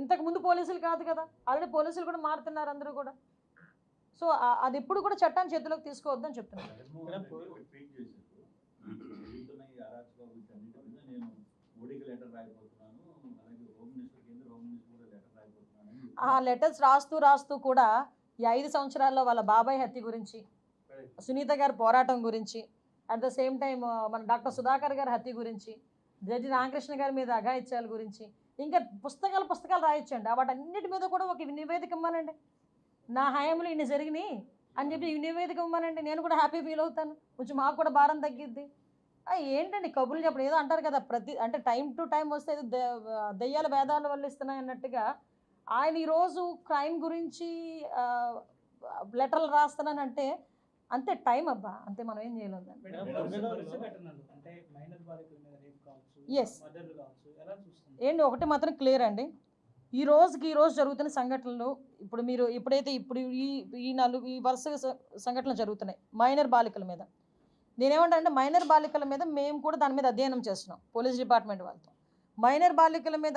ఇంతకు ముందు పోలీసులు కాదు కదా. ఆల్రెడీ పోలీసులు కూడా మారుతున్నారు అందరూ కూడా. సో అది ఎప్పుడు కూడా చట్టాన్ని చేతిలోకి తీసుకోవద్దని చెప్తున్నాను ఆ లెటర్స్ రాస్తూ రాస్తూ కూడా ఈ ఐదు సంవత్సరాల్లో వాళ్ళ బాబాయ్ హత్య గురించి సునీత గారి పోరాటం గురించి అట్ ద సేమ్ టైం మన డాక్టర్ సుధాకర్ గారి హత్య గురించి జడ్జి రామకృష్ణ గారి మీద అఘాయిత్యాల గురించి ఇంకా పుస్తకాలు పుస్తకాలు రాయొచ్చండి. ఆ వాటన్నిటి మీద కూడా ఒక నివేదిక ఇవ్వమనండి నా హయాంలో ఇన్ని జరిగినాయి అని చెప్పి ఈ నివేదిక ఇవ్వమనండి నేను కూడా హ్యాపీ ఫీల్ అవుతాను. కొంచెం మాకు కూడా భారం తగ్గిద్ది. ఏంటండి కబుర్లు చెప్పడం? ఏదో అంటారు కదా ప్రతి అంటే టైం టు టైం వస్తే ఏదో దె- దెయ్యాల వేదాలు వల్లిస్తున్నాయి అన్నట్టుగా. ఆయన ఈరోజు క్రైమ్ గురించి లెటర్లు రాస్తున్నానంటే అంతే టైం అబ్బా అంతే మనం ఏం చేయలేం దాన్ని. ఏంటి? ఒకటి మాత్రం క్లియర్ అండి. ఈ రోజుకి ఈ రోజు జరుగుతున్న సంఘటనలు ఇప్పుడు మీరు ఎప్పుడైతే ఇప్పుడు ఈ ఈ నాలుగు ఈ వరుస సంఘటనలు జరుగుతున్నాయి మైనర్ బాలికల మీద. నేనేమంటానంటే మైనర్ బాలికల మీద మేము కూడా దాని మీద అధ్యయనం చేస్తున్నాం పోలీస్ డిపార్ట్మెంట్ వాళ్ళతో. మైనర్ బాలికల మీద